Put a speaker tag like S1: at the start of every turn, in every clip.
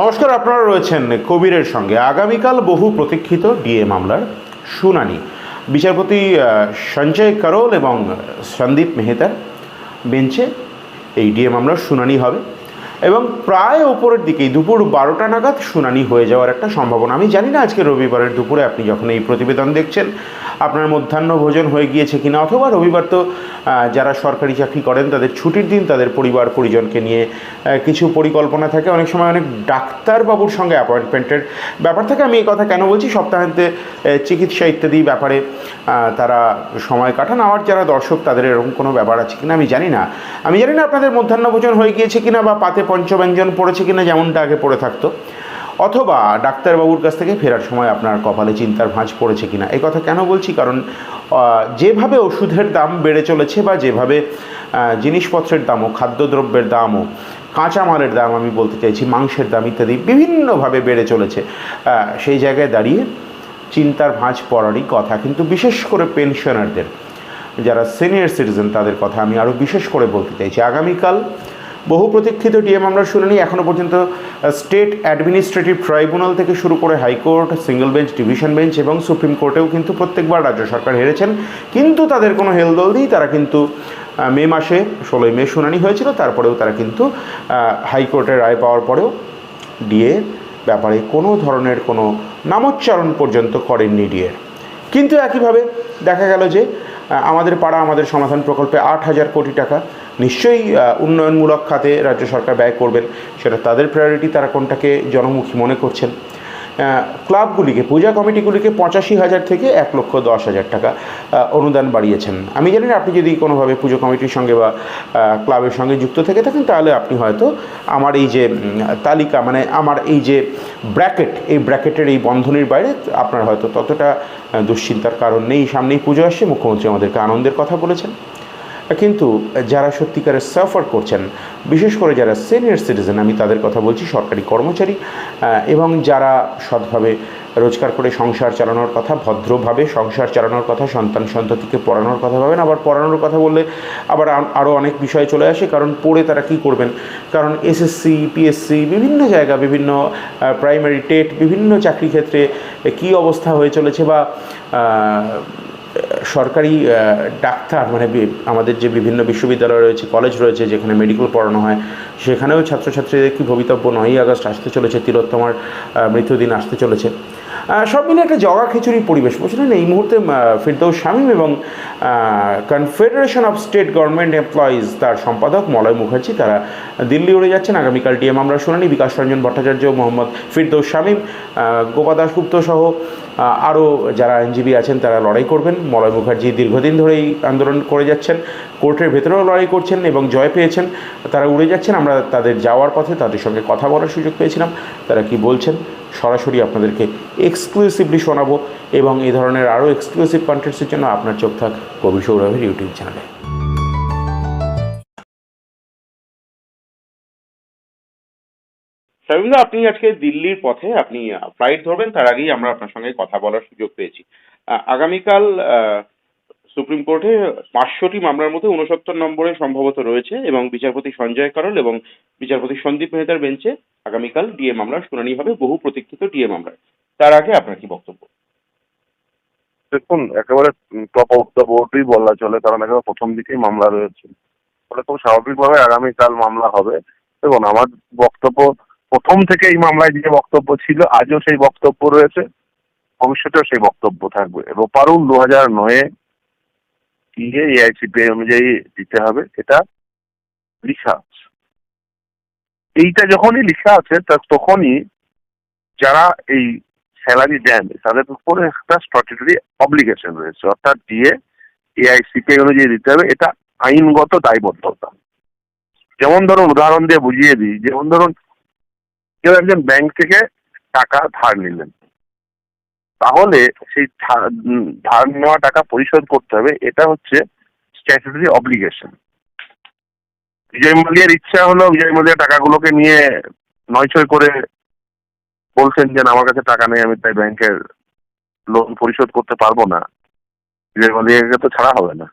S1: নমস্কার, আপনারা রয়েছেন কবিরের সঙ্গে। আগামীকাল বহু প্রতীক্ষিত ডিএ মামলার শুনানি। বিচারপতি সঞ্জয় কারোল এবং সন্দীপ মেহতার বেঞ্চে এই ডিএ মামলার শুনানি হবে। এবং প্রায় ওপরের দিকেই দুপুর বারোটা নাগাদ শুনানি হয়ে যাওয়ার একটা সম্ভাবনা। আমি জানি না আজকে রবিবারের দুপুরে আপনি যখন এই প্রতিবেদন দেখছেন, আপনার মধ্যাহ্ন ভোজন হয়ে গিয়েছে কিনা, অথবা রবিবার তো যারা সরকারি চাকরি করেন, তাদের ছুটির দিন তাদের পরিবার পরিজনকে নিয়ে কিছু পরিকল্পনা থাকে। অনেক সময় অনেক ডাক্তারবাবুর সঙ্গে অ্যাপয়েন্টমেন্টের ব্যাপার থাকে। আমি এই কথা কেন বলছি? সপ্তাহান্তে চিকিৎসা ইত্যাদি ব্যাপারে তারা সময় কাটান। আমার যারা দর্শক, তাদের এরকম কোনো ব্যাপার আছে কিনা আমি জানি না। আমি জানি না আপনাদের মধ্যাহ্ন ভোজন হয়ে গিয়েছে কিনা বা পাতে পঞ্চব্যঞ্জন পড়েছে কিনা যেমনটা আগে পড়ে থাকতো, অথবা ডাক্তারবাবুর কাছ থেকে ফেরার সময় আপনার কপালে চিন্তার ভাঁজ পড়েছে কিনা, এই কথা কেন বলছি? কারণ যেভাবে ওষুধের দাম বেড়ে চলেছে বা যেভাবে জিনিসপত্রের দামও, খাদ্যদ্রব্যের দামও, কাঁচামালের দাম আমি বলতে চাইছি, মাংসের দাম ইত্যাদি বিভিন্নভাবে বেড়ে চলেছে সেই জায়গায় দাঁড়িয়ে চিন্তার ভাঁজ পড়ারই কথা। কিন্তু বিশেষ করে পেনশনারদের, যারা সিনিয়র সিটিজেন তাদের কথা আমি আরও বিশেষ করে বলতে চাইছি। আগামীকাল বহু প্রতীক্ষিত ডিএ মামলার শুনানি এখনও পর্যন্ত স্টেট অ্যাডমিনিস্ট্রেটিভ ট্রাইব্যুনাল থেকে শুরু করে high court single bench division bench এবং সুপ্রিম কোর্টেও কিন্তু প্রত্যেকবার রাজ্য সরকার হেরেছেন। কিন্তু তাদের কোনো হেলদোল নেই, তারা কিন্তু মে মাসে, ষোলোই মে শুনানি হয়েছিল, তারপরেও তারা কিন্তু হাইকোর্টের রায় পাওয়ার পরেও ডিএ ব্যাপারে কোনো ধরনের কোনো নামোচ্চারণ পর্যন্ত করেননি ডিএর কিন্তু একইভাবে দেখা গেল যে আমাদের পাড়া, আমাদের সমাধান প্রকল্পে আট হাজার কোটি টাকা নিশ্চয়ই উন্নয়নমূলক খাতে রাজ্য সরকার ব্যয় করবেন। সেটা তাদের প্রায়োরিটি তারা কোনটাকে জনমুখী মনে করছেন। ক্লাবগুলিকে পূজা কমিটিগুলিকে পঁচাশি হাজার থেকে এক লক্ষ দশ হাজার টাকা অনুদান বাড়িয়েছেন। আমি জানি না, আপনি যদি কোনোভাবে পুজো কমিটির সঙ্গে বা ক্লাবের সঙ্গে যুক্ত থেকে থাকেন, তাহলে আপনি হয়তো আমার এই যে তালিকা মানে আমার এই যে ব্র্যাকেট এই ব্র্যাকেটের এই বন্ধনীর বাইরে আপনার হয়তো ততটা দুশ্চিন্তার কারণ নেই। সামনেই পুজো আসছে, মুখ্যমন্ত্রী আমাদেরকে আনন্দের কথা বলেছেন। কিন্তু যারা সত্যিকারের সাফার করছেন, বিশেষ করে যারা সিনিয়র সিটিজেন, আমি তাদের কথা বলছি, সরকারি কর্মচারী এবং যারা সৎভাবে রোজগার করে সংসার চালানোর কথা, ভদ্রভাবে সংসার চালানোর কথা, সন্তান সন্ততিকে পড়ানোর কথা ভাবেন, আবার পড়ানোর কথা বললে আবার আরও অনেক বিষয় চলে আসে, কারণ পড়ে তারা কি করবেন? কারণ এসএসসি, পিএসসি, বিভিন্ন জায়গা, বিভিন্ন প্রাইমারি টেট, বিভিন্ন চাকরি ক্ষেত্রে কি অবস্থা হয়ে চলেছে বা সরকারি ডাক্তার মানে আমাদের যে বিভিন্ন বিশ্ববিদ্যালয় রয়েছে, কলেজ রয়েছে, যেখানে মেডিকেল পড়ানো হয়, সেখানেও ছাত্রছাত্রীদের কি ভবিতব্য নয়ই আগস্ট আসতে চলেছে, তিলোত্তমার মৃত্যুদিন আসতে চলেছে। সব মিলে একটা জগা খিচুড়ি পরিবেশ। বুঝলেন? এই মুহূর্তে ফিরদৌস শামীম এবং confederation of state government employees তার সম্পাদক মলয় মুখার্জি, তারা দিল্লি উড়ে যাচ্ছেন। আগামীকাল ডিএম আমরা শুনানি। বিকাশ রঞ্জন ভট্টাচার্য, মোহাম্মদ ফিরদৌস শামীম গোপা দাশগুপ্ত সহ আরও যারা আইনজীবী আছেন তারা লড়াই করবেন। মলয় মুখার্জি দীর্ঘদিন ধরেই আন্দোলন করে যাচ্ছেন। কোর্টের ভেতরেও লড়াই করছেন এবং জয় পেয়েছেন। তারা উড়ে যাচ্ছেন। আমরা তাদের যাওয়ার পথে তাদের সঙ্গে কথা বলার সুযোগ পেয়েছিলাম। তারা কি বলছেন? সরাসরি আপনাদেরকে এক্সক্লুসিভলি শোনাবো এবং এই ধরনের আরও এক্সক্লুসিভ কন্টেন্টসের জন্য আপনার চোখ থাক কবি সৌরভের ইউটিউব চ্যানেলে শামিমদা আপনি আজকে দিল্লির পথে, আপনি ফ্লাইট ধরবেন, তার আগেই আমরা আপনার সঙ্গে কথা বলার সুযোগ পেয়েছি। আগামীকাল সুপ্রিম কোর্টে পাঁচশোটি মামলার মধ্যে উনসত্তর নম্বরে সম্ভবত রয়েছে এবং বিচারপতি সঞ্জয় করল এবং বিচারপতি সন্দীপ মেহতার বেঞ্চে আগামীকাল ডিএ মামলার শুনানি হবে বহু প্রতীক্ষিত ডিএ মামলায়। তার আগে আপনার কি বক্তব্য?
S2: দেখুন, একেবারে টপ অফ দ্য বোর্ডই বলা চলে, কারণ একেবারে প্রথম দিকেই মামলা রয়েছে। ফলে খুব স্বাভাবিকভাবে আগামীকাল মামলা হবে। দেখুন, আমার বক্তব্য, প্রথম থেকে এই মামলায় যে বক্তব্য ছিল, আজও সেই বক্তব্য রয়েছে, ভবিষ্যতেও সেই বক্তব্য থাকবে। রোপারুল দু হাজার নয়ে দিয়ে এআইসিপিআই অনুযায়ী দিতে হবে এটা লিখা আছে এইটা যখনই লিখা আছে তখনই যারা এই স্যালারি দেন, তাদের উপরে একটা স্ট্যাটুটরি অব্লিগেশন রয়েছে। অর্থাৎ দিয়ে এআইসিপিআই অনুযায়ী দিতে হবে, এটা আইনগত দায়বদ্ধতা। যেমন ধরুন, উদাহরণ দিয়ে বুঝিয়ে দিই, যেমন ধরুন, কেউ একজন ব্যাংক থেকে টাকা ধার নিলেন। তাহলে সেই ধার- নেওয়া টাকা পরিশোধ করতে হবে, এটা হচ্ছে স্ট্যাটুটরি অব্লিগেশন বিজয় মালিয়ার ইচ্ছা হলো বিজয় মালিয়া টাকাগুলোকে নিয়ে নয়ছয় করে বলছেন যে আমার কাছে টাকা নেই, আমি তাই ব্যাংকের লোন পরিশোধ করতে পারব না। বিজয় মালিয়াকে তো ছাড়া হবে না।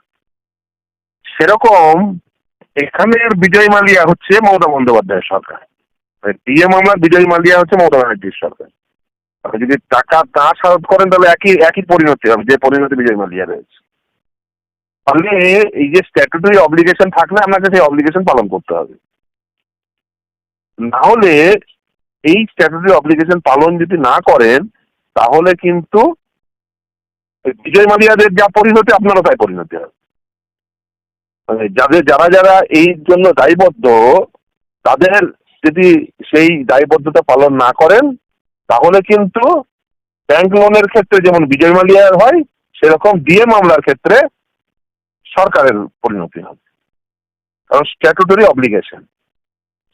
S2: সেরকম এখানের বিজয় মালিয়া হচ্ছে মমতা বন্দ্যোপাধ্যায়ের সরকার। ডিএ মামলা বিজয় মালিয়া হচ্ছে মমতা ব্যানার্জির সরকার। আপনি যদি টাকা না সারদ করেন, তাহলে একই একই পরিণতি হবে, যে পরিণতি বিজয় মালিয়া রয়েছে। তাহলে এই যে স্ট্যাটুটরি অব্লিগেশন থাকলে আপনাকে সেই অব্লিগেশন পালন করতে হবে। না হলে এই স্ট্যাটুটরি অব্লিগেশন পালন যদি না করেন, তাহলে কিন্তু বিজয় মালিয়াদের যা পরিণতি, আপনারও তাই পরিণতি হবে। মানে যাদের, যারা যারা এই জন্য দায়বদ্ধ, তাদের যদি সেই দায়বদ্ধতা পালন না করেন তাহলে কিন্তু ব্যাংক লোনের ক্ষেত্রে যেমন বিজয় মালিয়ার হয়, সেরকম ডিএ মামলার ক্ষেত্রে সরকারের পরিণতি হবে। কারণ স্ট্যাটুটরি অব্লিগেশন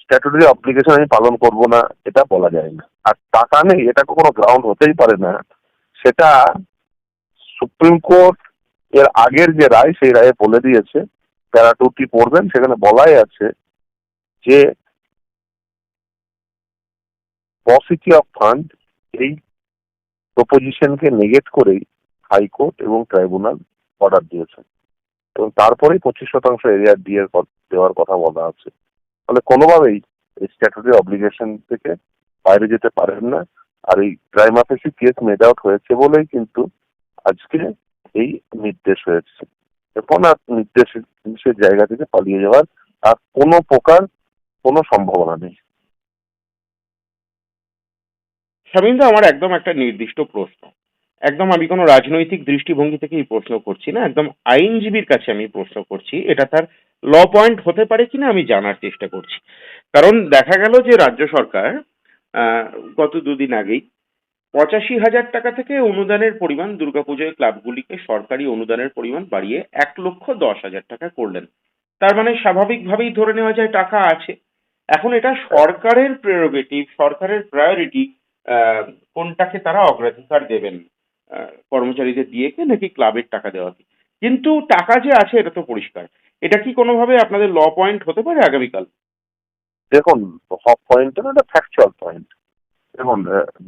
S2: স্ট্যাটুটরি অব্লিগেশন আমি পালন করব না, এটা বলা যায় না। আর টাকা নেই, এটা কোনো গ্রাউন্ড হতেই পারে না। সেটা সুপ্রিম কোর্ট এর আগের যে রায়, সেই রায়ে বলে দিয়েছে। প্যারা টুটি পড়বেন, সেখানে বলাই আছে যে পসিটি অফ ফান্ড এই প্রপোজিশনকে নেগেট করেই হাইকোর্ট এবং ট্রাইব্যুনাল অর্ডার দিয়েছেন এবং তারপরেই পঁচিশ শতাংশ এরিয়া দিয়ে দেওয়ার কথা বলা আছে। ফলে কোনোভাবেই এই স্ট্যাটুটারি অব্লিগেশন থেকে বাইরে যেতে পারেন না। আর এই ক্রাইম কেস মেড আউট হয়েছে বলেই কিন্তু আজকে এই নির্দেশ হয়েছে। এখন আর নির্দেশ নির্দেশের জায়গা থেকে পালিয়ে যাওয়ার আর কোনো প্রকার কোনো সম্ভাবনা নেই।
S1: স্বামীন্দু আমার একদম একটা নির্দিষ্ট প্রশ্ন। একদম আমি কোনো রাজনৈতিক দৃষ্টিভঙ্গি থেকে এই প্রশ্ন করছি না, একদম আইনজীবীর কাছে আমি প্রশ্ন করছি, এটা তার ল পয়েন্ট হতে পারে কিনা আমি জানার চেষ্টা করছি। কারণ দেখা গেল যে রাজ্য সরকার গত দুদিন আগেই পঁচাশি হাজার টাকা থেকে অনুদানের পরিমাণ দুর্গাপুজোয় ক্লাবগুলিকে সরকারি অনুদানের পরিমাণ বাড়িয়ে এক লক্ষ দশ হাজার টাকা করলেন। তার মানে স্বাভাবিকভাবেই ধরে নেওয়া যায় টাকা আছে। এখন এটা সরকারের প্রেরোগেটিভ সরকারের প্রায়োরিটি কোনটাকে তারা অগ্রাধিকার দেবেন? কর্মচারীদের দিয়ে কি নাকি ক্লাবের টাকা দেওয়াকে কিন্তু টাকা যে আছে এটা তো পরিষ্কার। এটা কি কোনোভাবে আপনাদের ল পয়েন্ট হতে পারে আগামীকাল?
S2: দেখুন হক পয়েন্ট না এটা ফ্যাকচুয়াল পয়েন্ট দেখুন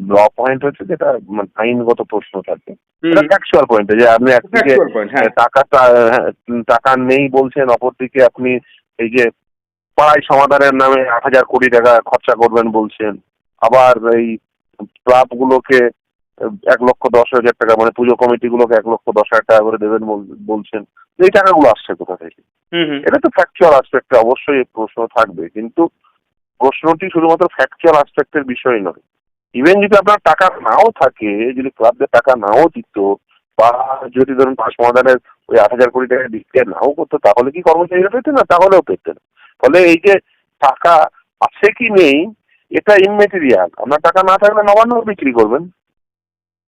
S2: ল পয়েন্ট হচ্ছে যেটা মানে আইনগত প্রশ্ন থাকে। এটা ফ্যাকচুয়াল পয়েন্ট যে আপনি একদিকে
S1: হ্যাঁ।
S2: টাকাটা হ্যাঁ, টাকা নেই বলছেন অপরদিকে আপনি এই যে পাড়াই সমাধানের নামে আট হাজার কোটি টাকা খরচা করবেন বলছেন। আবার এই ক্লাবগুলোকে এক লক্ষ দশ হাজার টাকা মানে পুজো কমিটিগুলোকে এক লক্ষ দশ হাজার টাকা করে দেবেন বলছেন। এই টাকাগুলো আসছে কোথা থেকে? এটা তো ফ্যাকচুয়াল আসপেক্টে অবশ্যই প্রশ্ন থাকবে। কিন্তু প্রশ্নটি শুধুমাত্র ফ্যাকচুয়াল আসপেক্টের বিষয় নয়। ইভেন যদি আপনার টাকা নাও থাকে যদি ক্লাবদের টাকা নাও দিত বা যদি ধরুন পাঁচ সমাধানের ওই আট হাজার কোটি টাকা দিতে নাও করতো তাহলে কি কর্মচারীরা পেতেন? না তাহলেও পেতেন। ফলে এই যে টাকা আছে কি নেই এটা ইনমেটেরিয়াল আপনার টাকা না থাকলে নবান্ন বিক্রি করবেন।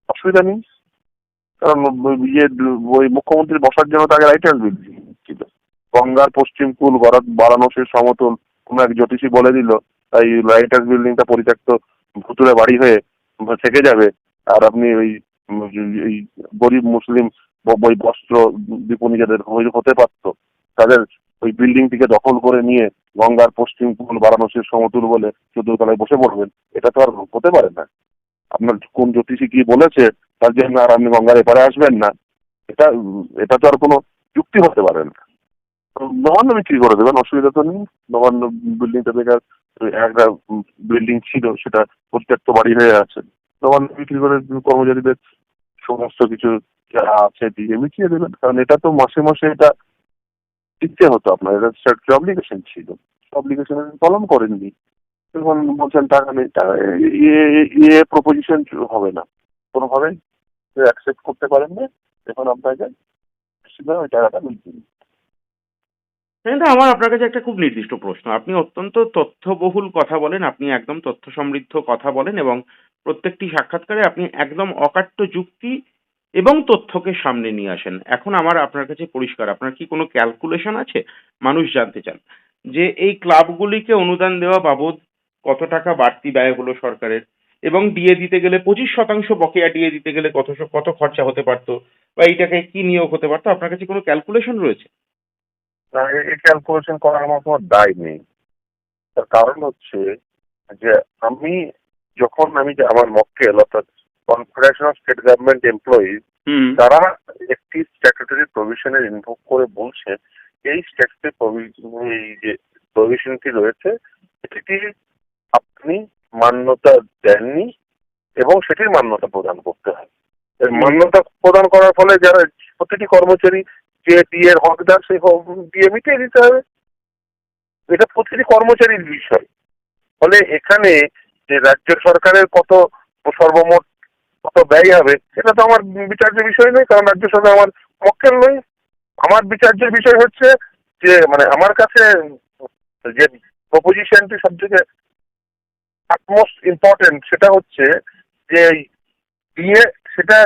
S2: অসুবিধা নেই। কারণ ইয়ে ওই মুখ্যমন্ত্রী বসার জন্য তাকে রাইট হ্যান্ড বিল্ডিং ছিল গঙ্গার পশ্চিম কুল বারাণসীর সমতল, কোনো এক জ্যোতিষী বলে দিল, তাই রাইটার্স বিল্ডিংটা পরিত্যক্ত ভুতুরে বাড়ি হয়ে থেকে যাবে। আর আপনি ওই গরিব মুসলিম বস্ত্র বিপণী যাদের হতে পারত। তাদের ওই বিল্ডিংটিকে দখল করে নিয়ে গঙ্গার পশ্চিম কুল বারাণসীর সমতুল বলে চোদ্দ তলায় বসে পড়বেন, এটা তো আর হতে পারে না। আপনার কোন জ্যোতিষী কি বলেছে, তার জন্য আর আপনি গঙ্গার এপারে আসবেন না। এটা এটা তো আর কোনো যুক্তি হতে পারে না। নবান্ন বিক্রি করে দেবেন, অসুবিধা তো নেই। নবান্ন বিল্ডিংটা বেকার একটা বিল্ডিং ছিল, সেটা পরিত্যক্ত বাড়ি হয়ে আছে। নবান্ন বিক্রি করে কর্মচারীদের সমস্ত কিছু যা আছে দিয়ে মিটিয়ে দেবেন। কারণ এটা তো মাসে মাসে এটা দিতে হতো আপনার, এটা একটা অব্লিগেশন ছিল? অব্লিগেশন পালন করেননি। এখন বলছেন টাকা নেই টাকা প্রপোজিশন হবে না। কোনোভাবে অ্যাকসেপ্ট করতে পারেন না এখন আপনাকে ওই টাকাটা মিলছে।
S1: আমার, আপনার কাছে একটা খুব নির্দিষ্ট প্রশ্ন। আপনি অত্যন্ত তথ্যবহুল কথা বলেন, আপনি একদম তথ্য সমৃদ্ধ কথা বলেন এবং প্রত্যেকটি সাক্ষাৎকারে আপনি একদম অকাট্য যুক্তি এবং তথ্যকে সামনে নিয়ে আসেন। এখন আমার, আপনার কাছে পরিষ্কার, আপনার কি কোনো ক্যালকুলেশন আছে? মানুষ জানতে চান। যে এই ক্লাবগুলিকে অনুদান দেওয়া বাবদ কত টাকা বাড়তি ব্যয় হলো সরকারের? এবং ডিএ দিতে গেলে পঁচিশ শতাংশ বকেয়া ডিএ দিতে গেলে কত কত খরচা হতে পারতো? বা এই টাকায় কি নিয়োগ হতে পারতো? আপনার কাছে কোনো ক্যালকুলেশন রয়েছে?
S2: এই ক্যালকুলেশন করার কোনো দায় নেই। তার কারণ হচ্ছে যে আমি যখন আমি যে আমার মক্কেল, অর্থাৎ confederation of state government employees তারা একটি স্ট্যাটুটরি প্রভিশনের ইনভোক করে বলছে এই স্ট্যাটুটরি এই যে প্রভিশনটি রয়েছে এটি আপনি মান্যতা দেননি এবং সেটির মান্যতা প্রদান করতে হয়। মান্যতা প্রদান করার ফলে যারা প্রতিটি কর্মচারী যে ডিএর হকদার সেই ডিএ মিটিয়ে দিতে হবে। এটা প্রতিটি কর্মচারীর বিষয়। ফলে এখানে যে রাজ্য সরকারের কত সর্বমোট কত ব্যয় হবে, সেটা তো আমার বিচার্য বিষয় নয়, কারণ রাজ্য সরকার আমার পক্ষের নয়। আমার বিচার্য বিষয় হচ্ছে যে মানে আমার কাছে যে প্রপোজিশনটি সব থেকে আটমোস্ট ইম্পর্টেন্ট সেটা হচ্ছে যে ডিএ সেটা,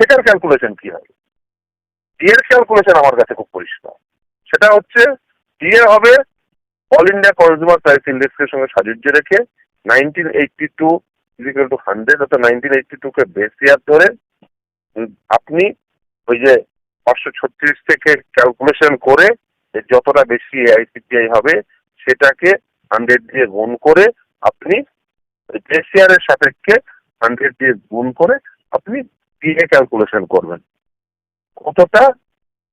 S2: সেটার ক্যালকুলেশন কি হবে? ডিএর ক্যালকুলেশন আমার কাছে খুব পরিষ্কার। সেটা হচ্ছে ডিএ হবে অল ইন্ডিয়া কনজিউমার প্রাইস ইন্ডেক্সের সঙ্গে সাজুজ্য রেখে nineteen eighty two equal to hundred অর্থাৎ নাইনটিন এইটটি টুকে বেস ইয়ার ধরে আপনি ওই যে পাঁচশো ছত্রিশ থেকে ক্যালকুলেশন করে যতটা বেশি আইসিপিআই হবে, সেটাকে হান্ড্রেড দিয়ে গুণ করে আপনি বেস ইয়ারের সাপেক্ষে হান্ড্রেড দিয়ে গুণ করে আপনি ডিএ ক্যালকুলেশন করবেন। কতটা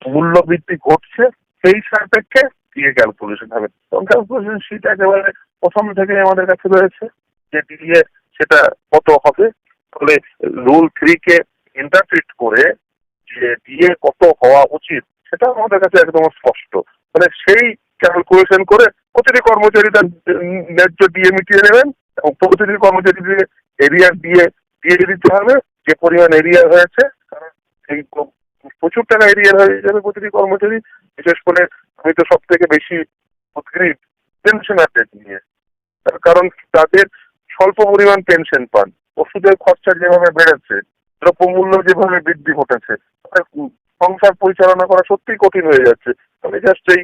S2: মূল্য বৃদ্ধি ঘটছে সেই সাপেক্ষে ডিএ ক্যালকুলেশন হবে। এবং ক্যালকুলেশন শিট একেবারে প্রথম থেকে আমাদের কাছে রয়েছে যে ডিএ সেটা কত হবে? তাহলে রুল থ্রি কে ইন্টারপ্রিট করে যে ডিএ কত হওয়া উচিত, সেটা আমাদের কাছে একদম স্পষ্ট। মানে সেই ক্যালকুলেশন করে প্রতিটি কর্মচারী তার ন্যায্য ডিএ মিটিয়ে নেবেন এবং প্রতিটি কর্মচারী এরিয়ার দিয়ে দিয়ে দিতে হবে, যে পরিমাণ এরিয়া হয়েছে, কারণ এই প্রচুর টাকা এরিয়া হয়ে যাবে প্রতিটি কর্মচারী। বিশেষ করে আমি তো সব থেকে বেশি উদ্গ্রীব পেনশনারদের নিয়ে। তার কারণ তাদের স্বল্প পরিমাণ পেনশন পান। ওষুধের খরচা যেভাবে বেড়েছে, দ্রব্যমূল্য যেভাবে বৃদ্ধি ঘটেছে সংসার পরিচালনা করা সত্যিই কঠিন হয়ে যাচ্ছে। আমি জাস্ট এই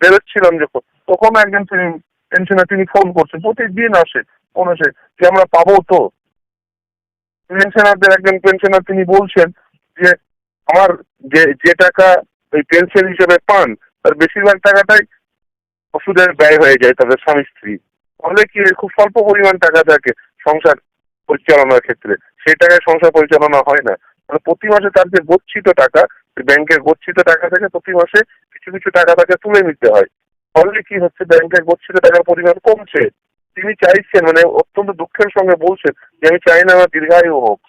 S2: বেরোচ্ছিলাম যখন তখন একজন তিনি পেনশনার তিনি ফোন করছেন, প্রতিদিন আসে ফোন আসে যে আমরা পাবো তো। পেনশনারদের একজন পেনশনার তিনি বলছেন যে, আমার যে যে টাকা ওই পেনশন হিসেবে পান, তার বেশিরভাগ টাকাটাই ওষুধের ব্যয় হয়ে যায়, তাদের স্বামী স্ত্রী ফলে কি খুব স্বল্প পরিমাণ টাকা থাকে সংসার পরিচালনার ক্ষেত্রে, সেই টাকায় সংসার পরিচালনা হয় না। মানে প্রতি মাসে তার যে গচ্ছিত টাকা ব্যাংকের গচ্ছিত টাকা থেকে, প্রতি মাসে কিছু কিছু টাকা তাকে তুলে নিতে হয়। ফলে কি হচ্ছে? ব্যাংকের গচ্ছিত টাকার পরিমাণ কমছে। তিনি চাইছেন মানে অত্যন্ত দুঃখের সঙ্গে বলছেন যে, আমি চাই না আমার দীর্ঘায়ু হোক।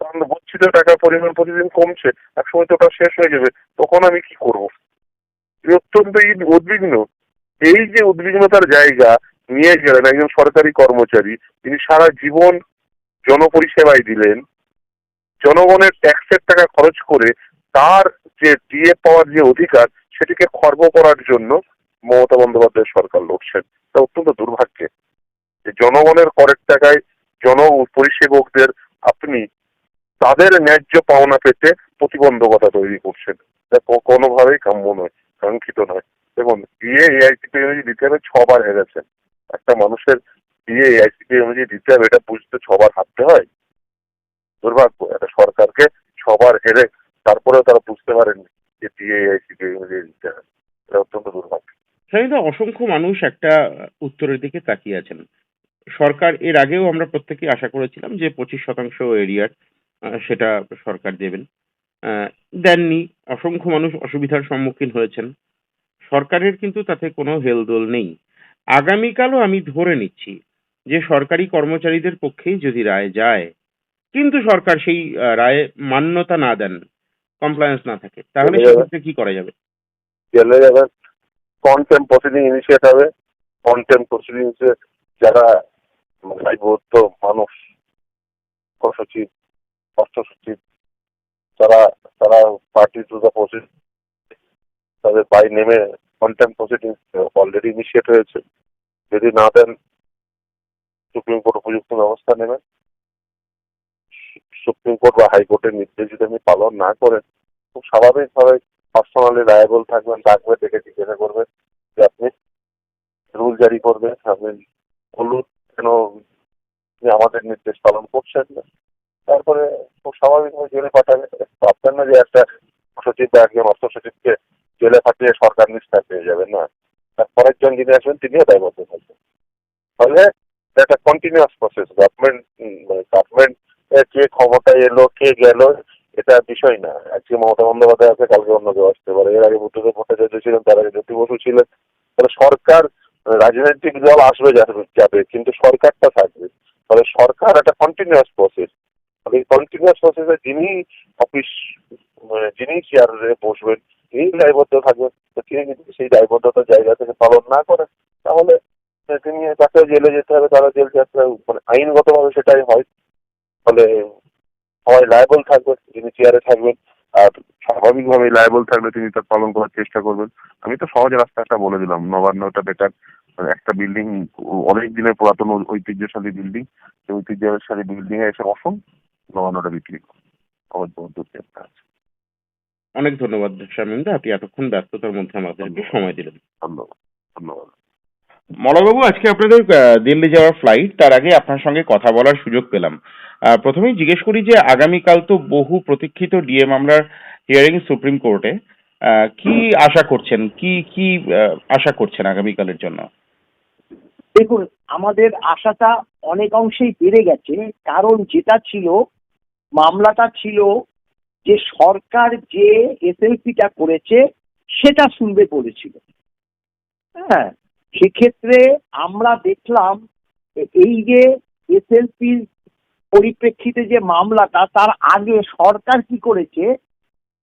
S2: কারণ গচ্ছিত টাকার পরিমাণ প্রতিদিন কমছে, একসময় তো ওটা শেষ হয়ে যাবে, তখন আমি কি করব? অত্যন্ত উদ্বিগ্ন। এই যে উদ্বিগ্নতার জায়গা নিয়ে গেলেন একজন সরকারি কর্মচারী, তিনি সারা জীবন জনপরিষেবায় দিলেন। জনগণের ট্যাক্সের টাকা খরচ করে তার যে ডিএ পাওয়ার যে অধিকার, সেটিকে খর্ব করার জন্য মমতা বন্দ্যোপাধ্যায় সরকার লড়ছেন। তা অত্যন্ত দুর্ভাগ্যে। যে জনগণের করের টাকায় জন পরিষেবকদের আপনি তাদের ন্যায্য পাওনা পেতে প্রতিবন্ধকতা তৈরি করছেন। কোনোভাবেই কাম্য নয়, কাঙ্ক্ষিত নয়। দেখুন বিয়ে অনুযায়ী দিতে হবে ছবার হেরেছেন। একটা মানুষের বিয়ে এআইসিপি অনুযায়ী দিতে হবে, এটা বুঝতে সবার হাঁটতে হয়। দুর্ভাগ্য, একটা সরকারকে ছবার হেরে তারপরেও তারা বুঝতে পারেনি যে বিয়ে এআইসিপি অনুযায়ী দিতে হবে এটা অত্যন্ত দুর্ভাগ্য।
S1: অসংখ্য মানুষ একটা উত্তরের দিকে তাকিয়ে আছেন। সরকার, এর আগেও আমরা প্রত্যেকেই আশা করেছিলাম যে পঁচিশ শতাংশ এরিয়ার সেটা সরকার দেবেন। দেননি, অসংখ্য মানুষ অসুবিধার সম্মুখীন হয়েছেন। সরকারের কিন্তু তাতে কোনো হেলদোল নেই। আগামীকালও আমি ধরে নিচ্ছি যে সরকারি কর্মচারীদের পক্ষেই যদি রায় যায় কিন্তু সরকার সেই রায়ে মান্যতা না দেন কমপ্লায়েন্স না থাকে তাহলে সেক্ষেত্রে কি করা যাবে?
S2: জেলে যাবেন কন্টেম্প প্রসিডিং ইনিশিয়েট হবে। কন্টেম্প প্রসিডিংসে যারা দায়বদ্ধ মানুষ সচিব অর্থ সচিব তারা তারা পার্টি টু দ্য প্রসিড তাদের by name contempt proceeding already initiate হয়েছে। যদি না দেন সুপ্রিম কোর্ট উপযুক্ত ব্যবস্থা নেবেন। সুপ্রিম কোর্ট বা হাইকোর্টের নির্দেশ যদি আপনি পালন না করেন, খুব স্বাভাবিকভাবে পার্সোনালি লায়াবল থাকবেন, ডাকবে, ডেকে জিজ্ঞাসা করবে যে আপনি রুল জারি করবে আপনি বলুন কেন আমাদের নির্দেশ পালন করছেন না। তারপরে খুব স্বাভাবিকভাবে জেলে পাঠাবে ভাবছেন না যে একটা সচিব বা একজন অর্থ সচিবকে জেলে পাঠিয়ে সরকার নিষ্ঠা পেয়ে যাবেন না। তার পরের জন যিনি আসবেন, তিনিও দায়বদ্ধ থাকবেন। ফলে একটা কন্টিনিউয়াস প্রসেস গভর্নমেন্ট মানে গভর্নমেন্ট কে ক্ষমতায় এলো, কে গেল, এটা বিষয় না। আজকে মমতা বন্দ্যোপাধ্যায় আছে, কালকে অন্য কেউ আসতে পারে। এর আগে বুদ্ধদেব ভট্টাচার্য ছিলেন তার আগে জ্যোতি বসু ছিলেন। তাহলে সরকার রাজনৈতিক দল আসবে যাবে যাবে, কিন্তু সরকারটা থাকবে। ফলে সরকার একটা কন্টিনিউয়াস প্রসেস এই কন্টিনিউয়াস প্রসেসে যিনি অফিস মানে যিনি চেয়ারে বসবেন তিনি দায়বদ্ধ থাকবেন। তো তিনি যদি সেই দায়বদ্ধতার জায়গা থেকে পালন না করেন, তাহলে তিনি তাকে জেলে যেতে হবে, তারা জেল যেতে হবে মানে আইনগতভাবে সেটাই হয়। ফলে সবাই লায়াবল থাকবে যিনি চেয়ারে থাকবেন, আর স্বাভাবিকভাবে লায়াবল থাকলে তিনি তার পালন করার চেষ্টা করবেন। আমি তো সহজ রাস্তাটা বলে দিলাম, নবান্নটা বেটার একটা বিল্ডিং অনেক দিনের পুরাতন ঐতিহ্যশালী বিল্ডিং সেই ঐতিহ্যশালী বিল্ডিং এসে বসুন, নবান্নটা বিক্রি করুন। আমার বন্ধুর চেষ্টা আছে।
S1: অনেক ধন্যবাদ শামিমদা আপনি এতক্ষণ ব্যস্ততার মধ্যে আমাদেরকে সময় দিলেন।
S2: ধন্যবাদ ধন্যবাদ।
S1: মলবাবু আজকে আপনাদের দিল্লি যাওয়ার ফ্লাইট তার আগে আপনার সঙ্গে কথা বলার সুযোগ পেলাম। আহ, প্রথমেই জিজ্ঞেস করি যে আগামীকাল তো বহু প্রতীক্ষিত ডিএ মামলার হিয়ারিং সুপ্রিম কোর্টে কি আশা করছেন? কি কি আশা করছেন আগামীকালের জন্য?
S3: দেখুন আমাদের আশাটা অনেক অংশেই বেড়ে গেছে। কারণ যেটা ছিল মামলাটা ছিল যে সরকার যে এসএলপিটা করেছে, সেটা শুনবে বলেছিল। হ্যাঁ সেক্ষেত্রে আমরা দেখলাম এই যে এসএলপির পরিপ্রেক্ষিতে যে মামলাটা, তার আগে সরকার কি করেছে?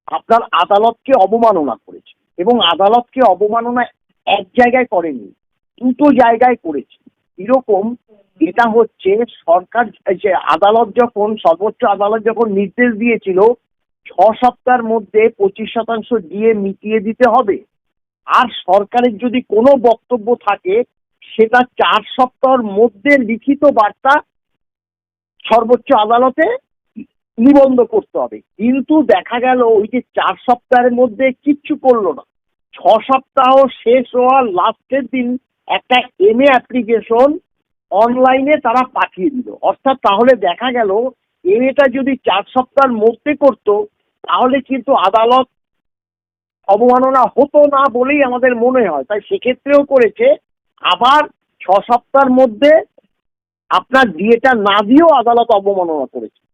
S3: আপনার আদালতকে অবমাননা করেছে। এবং আদালতকে অবমাননা এক জায়গায় করেনি, দুটো জায়গায় করেছে। এরকম এটা হচ্ছে সরকার আদালত যখন, সর্বোচ্চ আদালত যখন নির্দেশ দিয়েছিল ছ সপ্তাহের মধ্যে পঁচিশ শতাংশ দিয়ে মিটিয়ে দিতে হবে। আর সরকারের যদি কোনো বক্তব্য থাকে, সেটা চার সপ্তাহের মধ্যে লিখিত বার্তা সর্বোচ্চ আদালতে নিবন্ধ করতে হবে। কিন্তু দেখা গেল ওই যে চার সপ্তাহের মধ্যে কিচ্ছু করল না। ছ সপ্তাহ শেষ হওয়ার লাস্টের দিন একটা এমএ অ্যাপ্লিকেশন অনলাইনে তারা পাঠিয়ে দিল। অর্থাৎ তাহলে দেখা গেল এমএটা যদি চার সপ্তাহের মধ্যে করতো তাহলে কিন্তু আদালত অবমাননা হতো না বলেই আমাদের মনে হয়। তাই সেক্ষেত্রেও করেছে। আবার ছ সপ্তাহের মধ্যে আপনার ডিএটা না দিয়েও আদালত অবমাননা করেছে।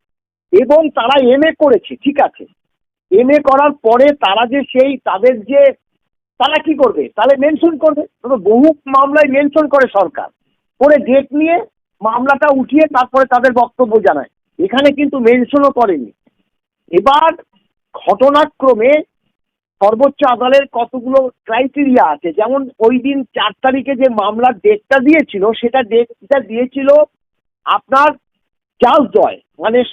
S3: এবং তারা এমএ করেছে, ঠিক আছে। এমএ করার পরে তারা যে সেই, তাদের যে, তারা কি করবে? তাহলে মেনশন করবে? বহু মামলায় মেনশন করে সরকার। করে ডেট নিয়ে মামলাটা উঠিয়ে তারপরে তাদের বক্তব্য জানায়। এখানে কিন্তু মেনশনও করেনি। এবার ঘটনাক্রমে সর্বোচ্চ আদালতের কতগুলো ক্রাইটেরিয়া আছে? যেমন ওই দিন চার তারিখে যে মামলার ডেটটা দিয়েছিল, সেটা ডেটটা দিয়েছিল আপনার জাজ জয়। মানে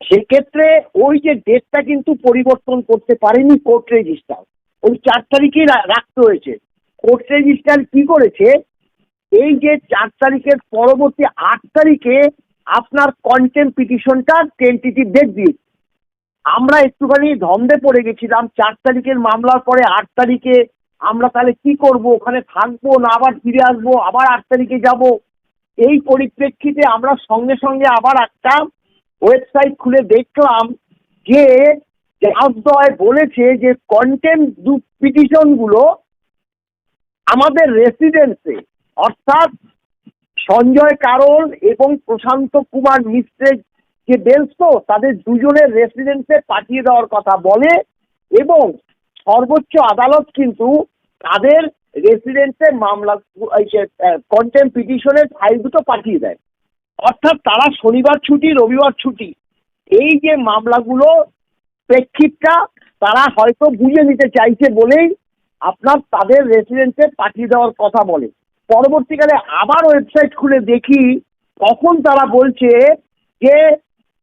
S3: সেক্ষেত্রে ওই যে ডেটটা কিন্তু পরিবর্তন করতে পারেনি কোর্ট রেজিস্টার ওই চার তারিখেই রাখতে হয়েছে। কোর্ট রেজিস্টার কি করেছে? এই যে চার তারিখের পরবর্তী আট তারিখে আপনার কন্টেম্প পিটিশনটা টেন্টেটিভ ডেট দিয়েছে। আমরা একটুখানি ধন্দে পড়ে গেছিলাম, চার তারিখের মামলার পরে আট তারিখে আমরা তাহলে কি করব? ওখানে থাকব না আবার ফিরে আসব, আবার আট তারিখে যাব? এই পরিপ্রেক্ষিতে আমরা সঙ্গে সঙ্গে আবার একটা ওয়েবসাইট খুলে দেখলাম যে জাজদয় বলেছে যে কন্টেম্প পিটিশনগুলো আমাদের রেসিডেন্সে অর্থাৎ সঞ্জয় কারোল এবং প্রশান্ত কুমার মিশ্রের যে বেঞ্চ তো, তাদের দুজনের রেসিডেন্সে পাঠিয়ে দেওয়ার কথা বলে এবং সর্বোচ্চ আদালত কিন্তু তাদের রেসিডেন্সে মামলা কন্টেম্প পিটিশনের ফাইল দুটো পাঠিয়ে দেয়। অর্থাৎ তারা শনিবার ছুটি, রবিবার ছুটি। এই যে মামলাগুলো প্রেক্ষিতটা তারা হয়তো বুঝে নিতে চাইছে বলেই আপনার তাদের রেসিডেন্সে পাঠিয়ে দেওয়ার কথা বলে। পরবর্তীকালে আবার ওয়েবসাইট খুলে দেখি, তখন তারা বলছে যে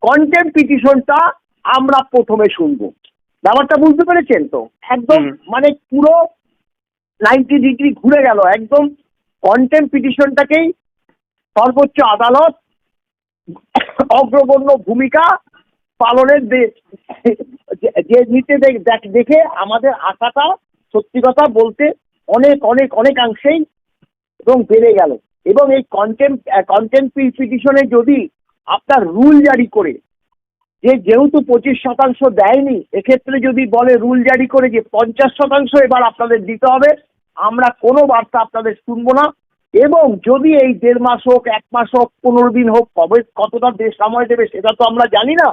S3: কন্টেম্প পিটিশনটা আমরা প্রথমে শুনব। ব্যাপারটা বুঝতে পেরেছেন তো? একদম মানে পুরো নাইনটি ডিগ্রি ঘুরে গেল। একদম কন্টেম্প পিটিশনটাকেই সর্বোচ্চ আদালত অগ্রগণ্য ভূমিকা পালনের যে- নিতে দেখ- দেখ- দেখে আমাদের আশাটা সত্যি কথা বলতে অনেক অনেক অনেকাংশেই এবং বেড়ে গেল। এবং এই কন্টেম্প কন্টেম্প পিটিশনে যদি আপনার রুল জারি করে। যে যেহেতু পঁচিশ শতাংশ দেয়নি, এক্ষেত্রে যদি বলে রুল জারি করে যে পঞ্চাশ শতাংশ এবার আপনাদের দিতে হবে, আমরা কোনো বার্তা আপনাদের শুনব না। এবং যদি এই দেড় মাস হোক, এক মাস হোক, পনেরো দিন হোক, কবে কতটা দেশ সময় দেবে সেটা তো আমরা জানি না।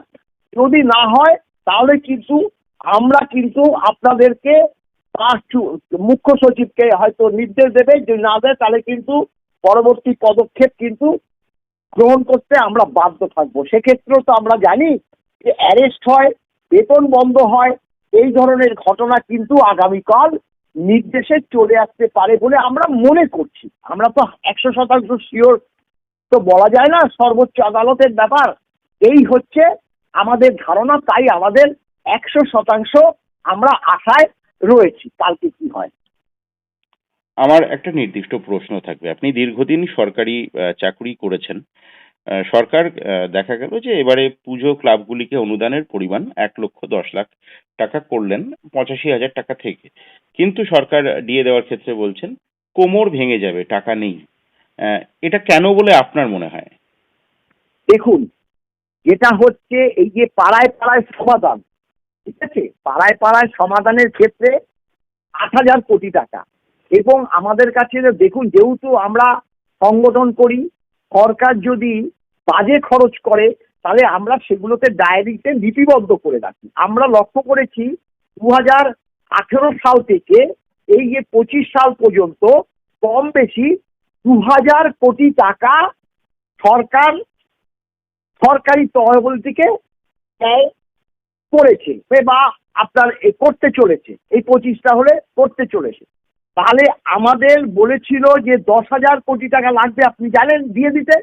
S3: যদি না হয়, তাহলে কিন্তু আমরা কিন্তু আপনাদেরকে মুখ্য সচিবকে হয়তো নির্দেশ দেবে, যদি না দেয়, তাহলে কিন্তু পরবর্তী পদক্ষেপ কিন্তু গ্রহণ করতে আমরা বাধ্য থাকব। সেক্ষেত্রেও তো আমরা জানি যে অ্যারেস্ট হয়, বেতন বন্ধ হয়, এই ধরনের ঘটনা কিন্তু আগামীকাল নির্দেশে চলে আসতে পারে বলে আমরা মনে করছি। আমরা তো একশো শতাংশ শিওর তো বলা যায় না, সর্বোচ্চ আদালতের ব্যাপার। এই হচ্ছে আমাদের ধারণা, তাই আমাদের একশো শতাংশ আমরা আশায় রয়েছি কালকে কি হয়।
S4: আমার একটা নির্দিষ্ট প্রশ্ন থাকবে। আপনি দীর্ঘদিন সরকারি চাকুরি করেছেন। সরকার দেখা গেল যে এবারে পুজো ক্লাবগুলিকে অনুদানের পরিমাণ এক লক্ষ দশ লাখ টাকা করলেন, পঁচাশি হাজার টাকা থেকে। কিন্তু সরকার দিয়ে দেওয়ার ক্ষেত্রে বলছেন, কোমর ভেঙে যাবে, টাকা নেই। এটা কেন বলে আপনার মনে হয়?
S3: দেখুন এটা হচ্ছে এই যে পাড়ায় পাড়ায় সমাধান, ঠিক আছে? পাড়ায় পাড়ায় সমাধানের ক্ষেত্রে আট হাজার কোটি টাকা। এবং আমাদের কাছে দেখুন, যেহেতু আমরা সংগঠন করি, সরকার যদি বাজে খরচ করে, তাহলে আমরা সেগুলোতে ডায়েরিতে লিপিবদ্ধ করে রাখি। আমরা লক্ষ্য করেছি দু হাজার আঠেরো সাল থেকে এই যে পঁচিশ সাল পর্যন্ত কম বেশি দু হাজার কোটি টাকা সরকার, সরকারি তহবিল থেকে করেছে, বা আপনার করতে চলেছে। এই পঁচিশটা হলে করতে চলেছে। তাহলে আমাদের বলেছিল যে দশ হাজার কোটি টাকা লাগবে, আপনি জানেন দিয়ে দিতে?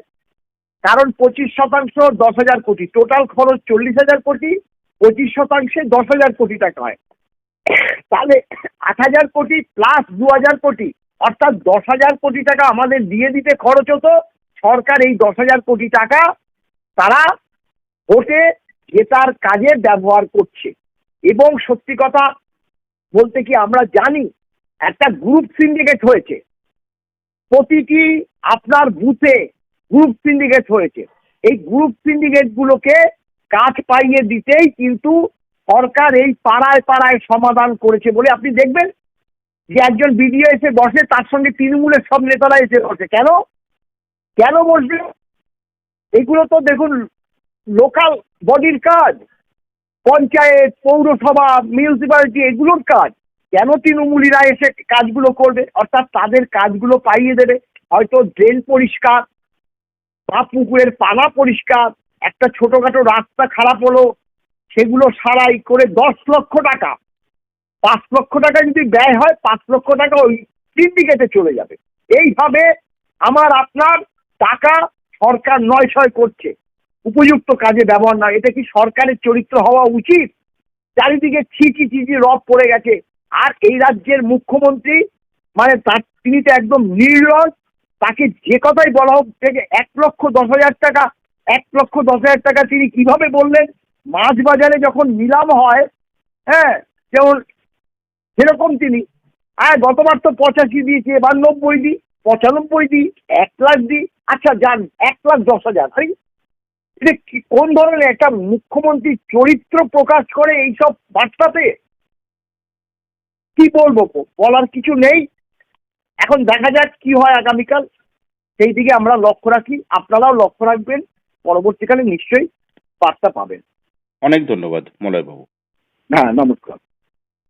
S3: কারণ পঁচিশ শতাংশ দশ হাজার কোটি, টোটাল খরচ চল্লিশ হাজার কোটি, পঁচিশ শতাংশে দশ হাজার কোটি টাকা হয়। তাহলে আট হাজার কোটি প্লাস দু হাজার কোটি, অর্থাৎ দশ হাজার কোটি টাকা আমাদের দিয়ে দিতে খরচ হতো, সরকার এই দশ হাজার কোটি টাকা তারা ভোটে জেতার কাজে ব্যবহার করছে। এবং সত্যি কথা বলতে কি আমরা জানি একটা গ্রুপ সিন্ডিকেট হয়েছে। প্রতিটি আপনার বুথে গ্রুপ সিন্ডিকেট হয়েছে। এই গ্রুপ সিন্ডিকেট গুলোকে কাজ পাইয়ে দিতেই কিন্তু সরকার এই পাড়ায় পাড়ায় সমাধান করেছে বলে আপনি দেখবেন যে একজন বিডিও এসে বসে, তার সঙ্গে তৃণমূলের সব নেতারা এসে বসে। কেন? কেন বসবে? এগুলো তো দেখুন লোকাল বডির কাজ। পঞ্চায়েত, পৌরসভা মিউনিসিপ্যালিটি এগুলোর কাজ। কেন তৃণমূলীরা এসে কাজগুলো করবে? অর্থাৎ তাদের কাজগুলো পাইয়ে দেবে। হয়তো ড্রেন পরিষ্কার বা পুকুরের পানা পরিষ্কার, একটা ছোটখাটো রাস্তা খারাপ হলো, সেগুলো সারাই করে দশ লক্ষ টাকা। পাঁচ লক্ষ টাকা যদি ব্যয় হয়, পাঁচ লক্ষ টাকা ওই সিন্ডিকেটে চলে যাবে। এইভাবে আমার আপনার টাকা সরকার নয় ছয় করছে। উপযুক্ত কাজে ব্যবহার না এটা কি সরকারের চরিত্র হওয়া উচিত? চারিদিকে ছিচি ছিচি রব পড়ে গেছে। আর এই রাজ্যের মুখ্যমন্ত্রী মানে তার তিনি তো একদম নির্লজ তাকে যে কথাই বলা হোক থেকে এক লক্ষ দশ হাজার টাকা, এক লক্ষ দশ হাজার টাকা তিনি কীভাবে বললেন? মাছ বাজারে যখন নিলাম হয় হ্যাঁ যেমন সেরকম তিনি। আর গতবার তো পঁচাশি দিয়েছি, এবার নব্বই দিই, পঁচানব্বই দিই, এক লাখ দিই। আচ্ছা যান, এক লাখ দশ হাজার। আরে কোন ধরনের একটা মুখ্যমন্ত্রী চরিত্র প্রকাশ করে এইসব বার্তাতে? কি বলব? বলার কিছু নেই। এখন দেখা যাক কি হয় আগামীকাল। সেই দিকে আমরা লক্ষ্য রাখি। আপনারাও লক্ষ্য রাখবেন। পরবর্তীকালে নিশ্চয়ই বার্তা পাবেন।
S4: অনেক ধন্যবাদ মলয়বাবু।
S3: হ্যাঁ নমস্কার।